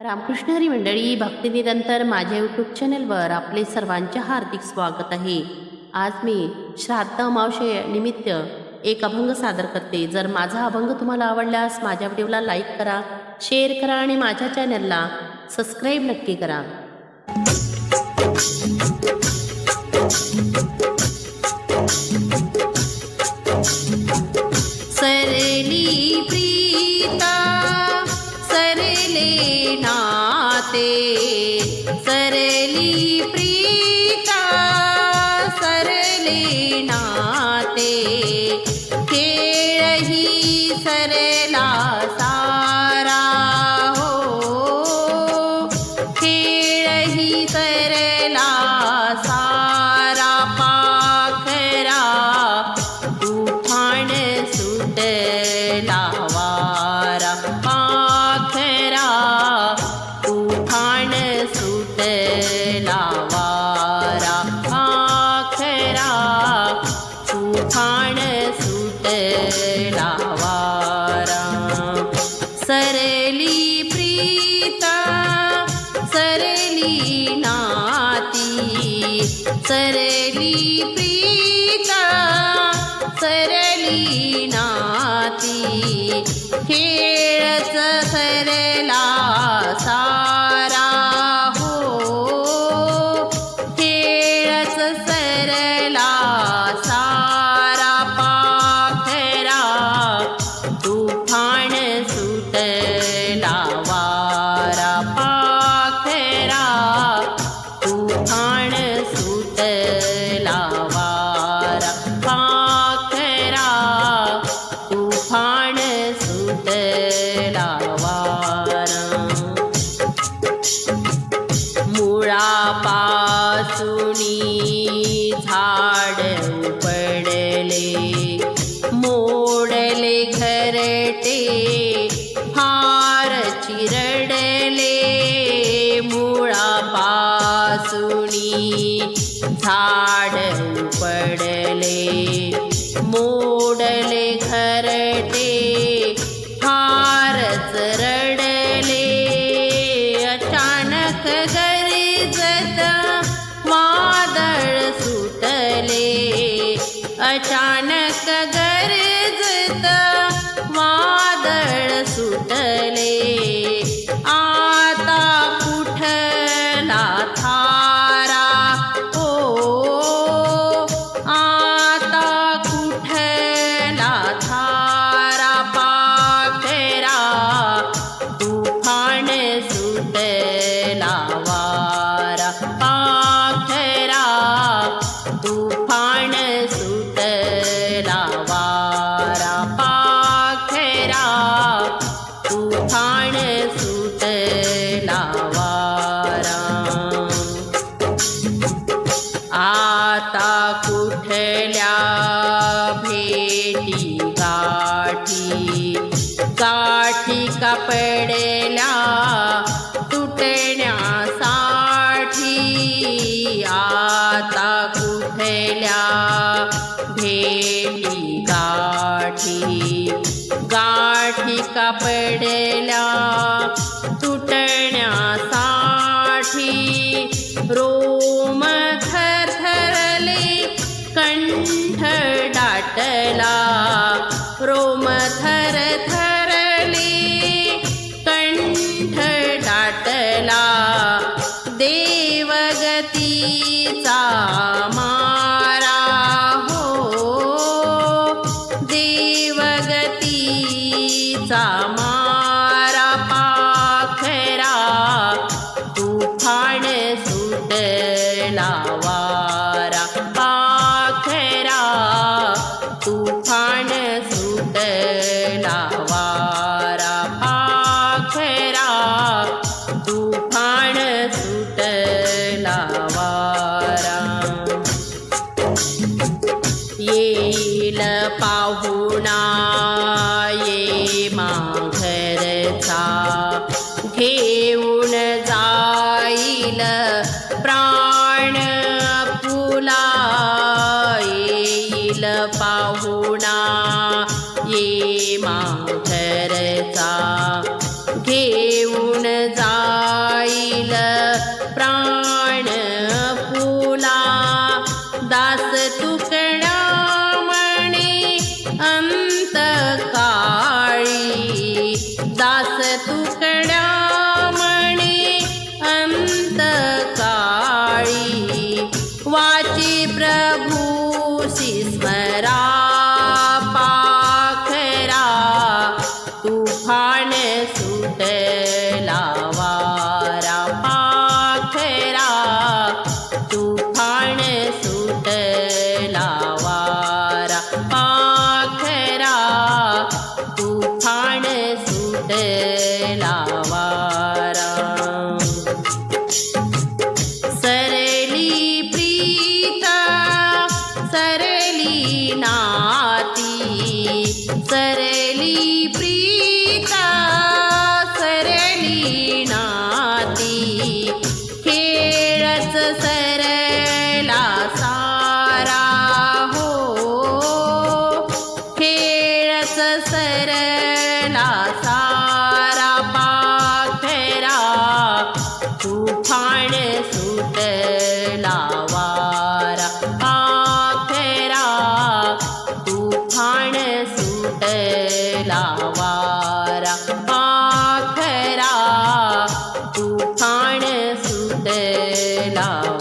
रामकृष्ण हरी मंडळी भक्तिनिरंतर माझ्या यूट्यूब चॅनलवर आपले सर्वांचे हार्दिक स्वागत आहे. आज मी श्राद्ध अमावशे निमित्त एक अभंग सादर करते. जर माझा अभंग तुम्हाला आवडल्यास माझ्या व्हिडिओला लाईक करा शेअर करा आणि माझ्या चॅनलला सबस्क्राईब नक्की करा. ते सरली प्रीता सरले नाते. सरली नाती सरली प्रीता सरली नाती खेळच सरला सारा हो खेळच सरला सारा पाखरा तुफान झाड पडले मोडले घरटे हार चिरडले मुळापासुनी झाड पडले ठाण सुटला वारा आता कुठल्या भेटी गाठी? गाठी कपडेल्या पडल्या तुटण्यासाठी. आता कुठल्या भेटी गाठी पडल्या तुटण्यासाठी रोम सुटला वारा पाखरा तुफान सुटला वारा. येईल पाहुणा ये माघरचा. दास तू वारा सरली प्रीता सरली नाती सरल पाखरा तुफान सुटला वारा